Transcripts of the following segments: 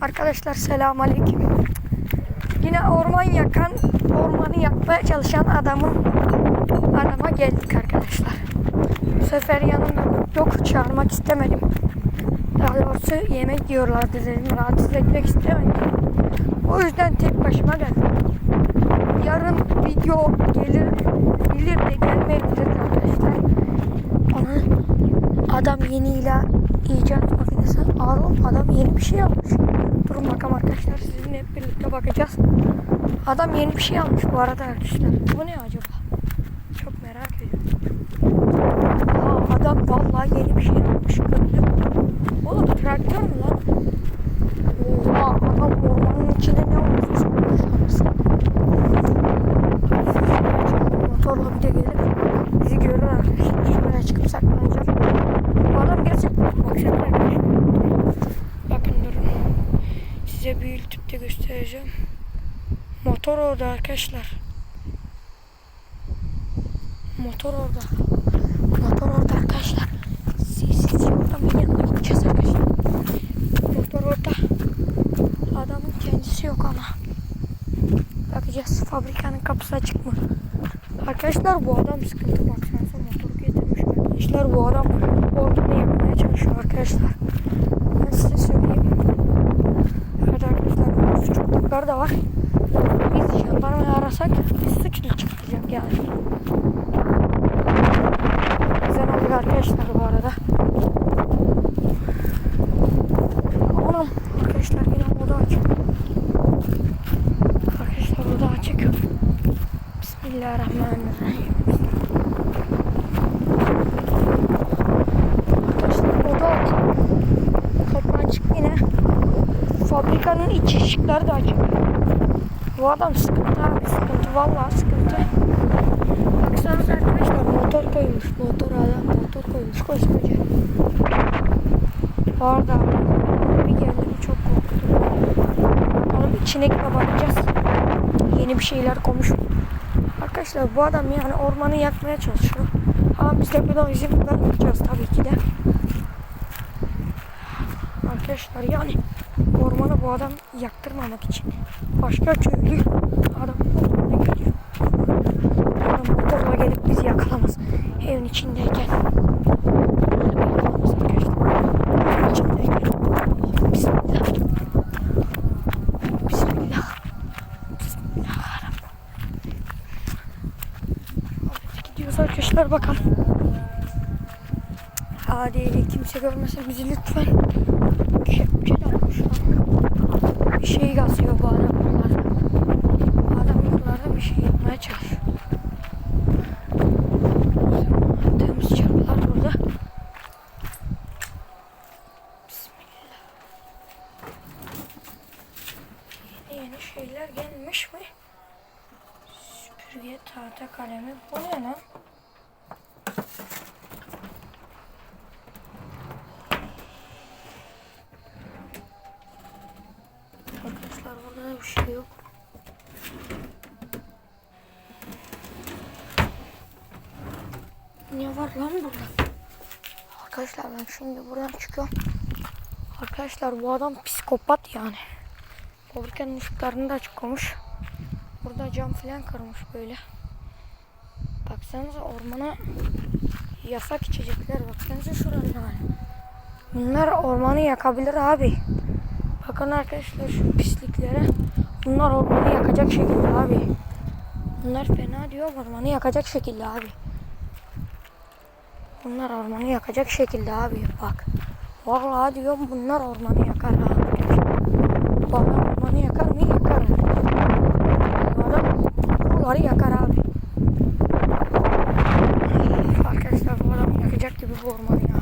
Arkadaşlar selamünaleyküm. Yine orman yakan, ormanı yakmaya çalışan adamın adama geldik arkadaşlar. Bu sefer yanımda yok çağırmak istemedim. Daha doğrusu yemek yiyorlardı dedim. Rahatsız etmek istemedim. O yüzden tek başıma geldim. Yarın video gelir, bilir de gelmeyebilir arkadaşlar. Onu adam yeni ilan icat makinesi. Aa, adam yeni bir şey almış. Durun bakalım arkadaşlar sizinle hep birlikte bakacağız. Adam yeni bir şey almış bu arada arkadaşlar. Bu ne acaba? Çok merak ediyorum. Aa, adam vallahi yeni bir şey almış. Gördüm. Oğlum traktör mü lan? Oha adam ormanın içine ne olmuş? Motorla bir de gelir. Bizi görür arkadaşlar. Şuraya çıkıp saklanacak. Bu adam gerçekten baksana arkadaşlar. Bakın durun. Size büyütüp de göstereceğim. Motor orada arkadaşlar. Motor orada. Motor orada arkadaşlar. Sessiz oradan bir yanına gideceğiz arkadaşlar. Motor orada. Adamın kendisi yok ama. Bakacağız fabrikanın kapısı açık mı? Arkadaşlar bu adam sıkıntı baksanıza motoru getirmiş arkadaşlar. Bu adam ortamı yapmaya çalışıyor arkadaşlar. Ben size söyleyeyim. Da var. Biz jandarmayı arasak biz suçlu çıkacak yani. Güzel oluyor arkadaşlar bu arada. Anam arkadaşlar yine oda açık. Arkadaşlar oda açık. Bismillahirrahmanirrahim. Arkadaşlar oda açık. Kapı açık yine. Fabrikanın iç ışıkları da açık. Bu adam sıkıntı abi sıkıntı vallahi sıkıntı. Baksanıza arkadaşlar motor koymuş. Motor adam motor koymuş koskoca. Orada bir geldi mi çok korktum. Onun içine gidip bakacağız. Yeni bir şeyler koymuş. Arkadaşlar bu adam yani ormanı yakmaya çalışıyor. Ama biz de buna izin vermeyeceğiz tabii ki de. Arkadaşlar yani bu adam yaktırmamak için başka köylü adam ormana geliyor. Yani motorla gelip bizi yakalamaz. Evin içindeyken. Arkadaşlar. İçindeyken. Bismillah. Bismillah. Hadi gidiyoruz arkadaşlar bakalım. Hadi kimse görmesin bizi lütfen. Kepçe de almış. Bir şey gazıyor bu adam buralarda. Bu adam buralarda bir şey yapmaya çalışıyor. Attığımız çarpılar burada. Bismillah. Yeni yeni şeyler gelmiş mi? Süpürge, tahta kalemi. Bu ne lan? Arkadaşlar burada da bir şey yok. Ne var lan burada? Arkadaşlar ben şimdi buradan çıkıyorum. Arkadaşlar bu adam psikopat yani. Fabrikanın ışıklarını da açık koymuş. Burada cam falan kırmış böyle. Baksanıza ormana yasak içecekler. Baksanıza hali. Bunlar ormanı yakabilir abi. Bakın arkadaşlar şu pisliklere. Bunlar ormanı yakacak şekilde abi. Bunlar fena diyor ormanı yakacak şekilde abi. Bunlar ormanı yakacak şekilde abi bak. Vallahi diyorum bunlar ormanı yakar abi. Adam ormanı yakar mı? Yakar. Adam buraları yakar abi. Arkadaşlar bu adam yakacak gibi bu ormanı ya.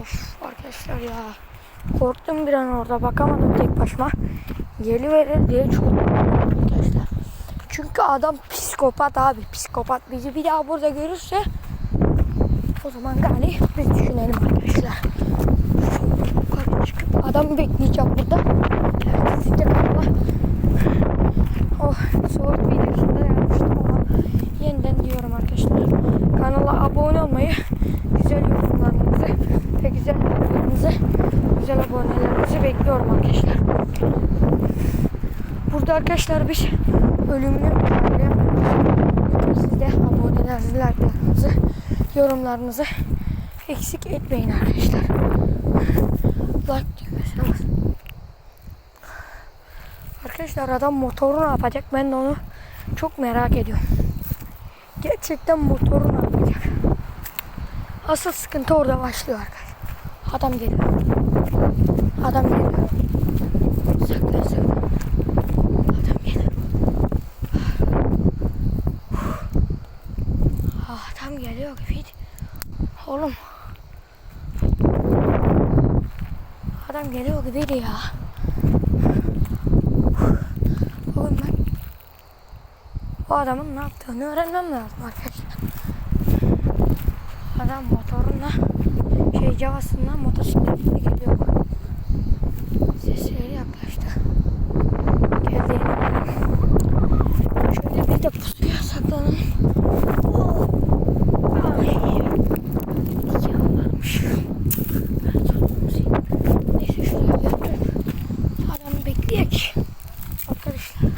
Of arkadaşlar ya. Korktum bir an orada bakamadım tek başıma. Geliverir diye çok arkadaşlar. Çünkü adam psikopat abi psikopat. Bizi bir daha burada görürse o zaman gani biz düşünelim arkadaşlar. Yukarı çıkıp adamı bekleyeceğim burada. Evet, sıcak. Oh soğuk videosunda yapmıştım ama yeniden diyorum arkadaşlar. Kanala abone atmayı, güzel yorumlarınızı ve güzel yorumlarınızı, güzel abonelerinizi bekliyorum arkadaşlar. Burada arkadaşlar biz ölümlü. Siz de abonelerinizi, yorumlarınızı eksik etmeyin arkadaşlar. Like basın. Arkadaşlar adam motoru ne yapacak? Ben de onu çok merak ediyorum. Gerçekten motoru ne yapacak? Asıl sıkıntı orada başlıyor arkadaşlar. Adam geliyor. Adam geliyor. Saklan saklan. Adam geliyor. Ah, Adam geliyor gibiydi. Oğlum. Adam geliyor gibiydi ya. Oğlum ben o adamın ne yaptığını öğrenmem lazım arkadaşlar. Adam motoruna şey cavasından motosikletle geliyor. Sesleri yaklaştı. Geldiğini gördüm. Şöyle bir de pusuya saklanalım. Oh. Ay. İki an varmış. Ben sorumluyum. Neyse şuraya götür. Adamı bekleyek. Arkadaşlar.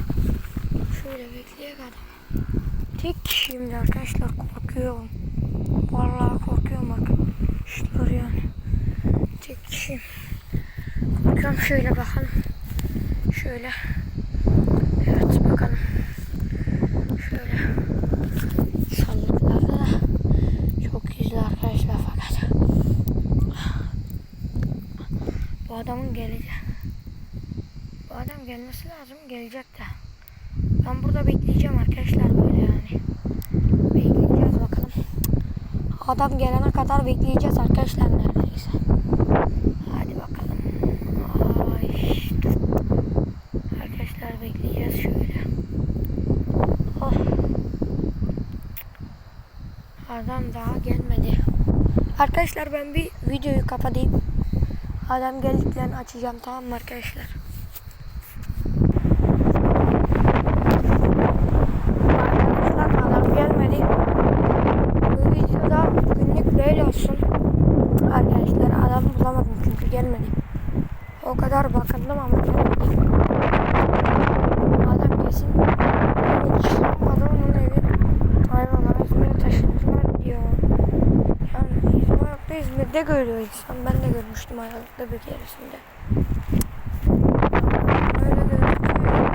Şöyle bekleyek adamı. Tek şimdi arkadaşlar korkuyorum. Vallahi korkuyorum arkadaşlar yani. Tek kişiyim. Korkuyorum şöyle bakalım. Şöyle. Evet bakalım. Şöyle. Sallıklarda da çok gizli arkadaşlar fakat. Bu adamın geleceği. Bu adam gelmesi lazım. Gelecek de. Ben burada bekleyeceğim arkadaşlar böyle yani. Bekleyeceğiz bakalım. Adam gelene kadar bekleyeceğiz arkadaşlar neredeyse. Hadi bakalım. Bekleyeceğiz şöyle. Oh. Adam daha gelmedi. Arkadaşlar ben bir videoyu kapatayım. Adam geldiklerini açacağım tamam mı arkadaşlar? Arkadaşlar adam gelmedi. Bu videoda günlük böyle olsun. Arkadaşlar adam bulamadım çünkü gelmedi. O kadar bakındım ama gelmedi. Adam kesin hiç adamın evi hayvanlar İzmir'e taşındılar diyor. Yani İzmir'de görüyor insan. Ben de görmüştüm hayatımda bir keresinde. Öyle gözüküyor.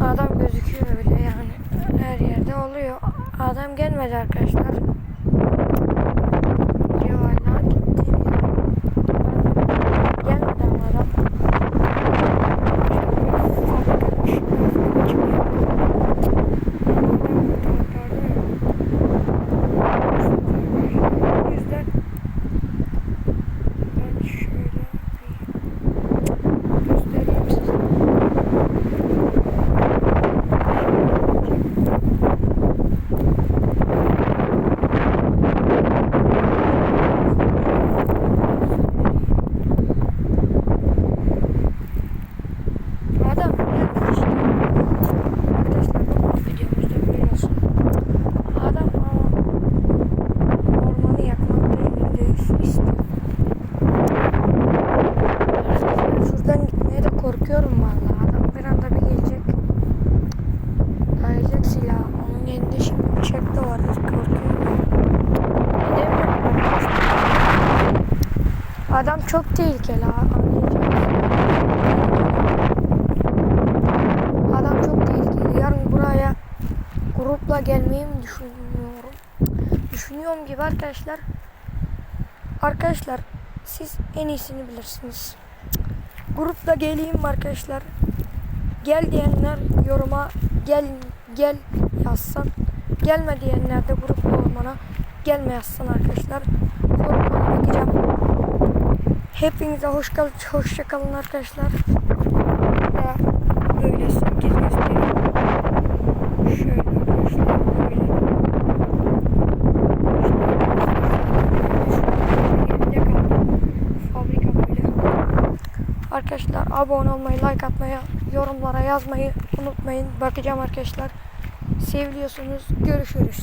Adam gözüküyor bile yani. Her yerde oluyor. Adam gelmedi arkadaşlar. Diyor hala gitti. Gelmedi ama adam. O yüzden ben şöyle bir göstereyim size. Adam gelmiş. Arkadaşlar bu videomuzda görüyorsun. Adam ama ormanı yakmakta yüzde istiyor. Arkadaşlar şuradan gitmeye de korkuyorum vallahi. Adam bir anda bir gelecek. Dayayacak silah. Onun elinde şimdi bıçak da var. Korkuyorum. Gidemiyorum arkadaşlar. Adam çok tehlikeli. Adam çok tehlikeli. Yarın buraya grupla gelmeyi mi düşünüyorum? Düşünüyorum gibi arkadaşlar. Arkadaşlar siz en iyisini bilirsiniz. Grupla geleyim arkadaşlar? Gel diyenler yoruma gel gel yazsan. Gelme diyenler de grupla olmana gelme yazsın arkadaşlar. Yorumlara bakacağım. Hepinize hoş kal hoşça kalın arkadaşlar. Daha böyle kez göstereyim. Şöyle arkadaşlar böyle. Fabrika böyle. Arkadaşlar abone olmayı, like atmayı, yorumlara yazmayı unutmayın. Bakacağım arkadaşlar. Seviliyorsunuz. Görüşürüz.